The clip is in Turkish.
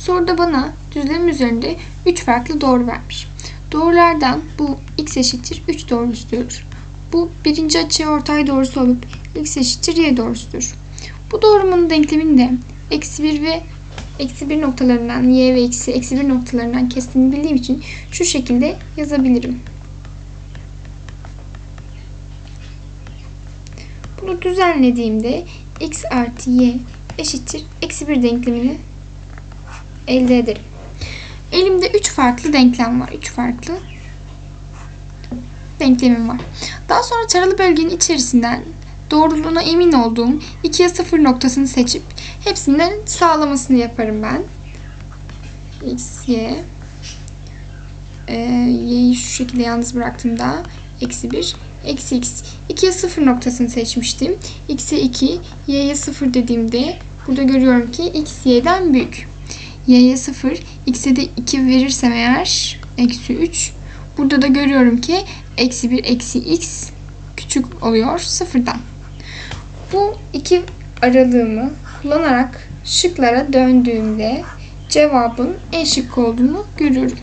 Soruda bana düzlem üzerinde 3 farklı doğru vermiş. Doğrulardan bu x eşittir 3 doğrusudur. Bu birinci açıya ortay doğrusu olup x eşittir y doğrusudur. Bu doğrumun denklemini de eksi 1 ve eksi 1 noktalarından y ve eksi eksi 1 noktalarından kestiğini bildiğim için şu şekilde yazabilirim. Bunu düzenlediğimde x artı y eşittir eksi 1 denklemini elde ederim. Elimde 3 farklı denklem var. 3 farklı denklemim var. Daha sonra taralı bölgenin içerisinden doğruluğuna emin olduğum 2'ye 0 noktasını seçip hepsinden sağlamasını yaparım ben. x, y ee, y'yi şu şekilde yalnız bıraktığımda eksi 1 eksi x 2'ye 0 noktasını seçmiştim. x'e 2 y'ye 0 dediğimde burada görüyorum ki x y'den büyük. Y'ye 0 x'e de 2 verirsem eğer eksi 3 burada da görüyorum ki eksi 1 eksi x küçük oluyor sıfırdan. Bu iki aralığımı kullanarak şıklara döndüğümde cevabın E şıkkı olduğunu görüyorum.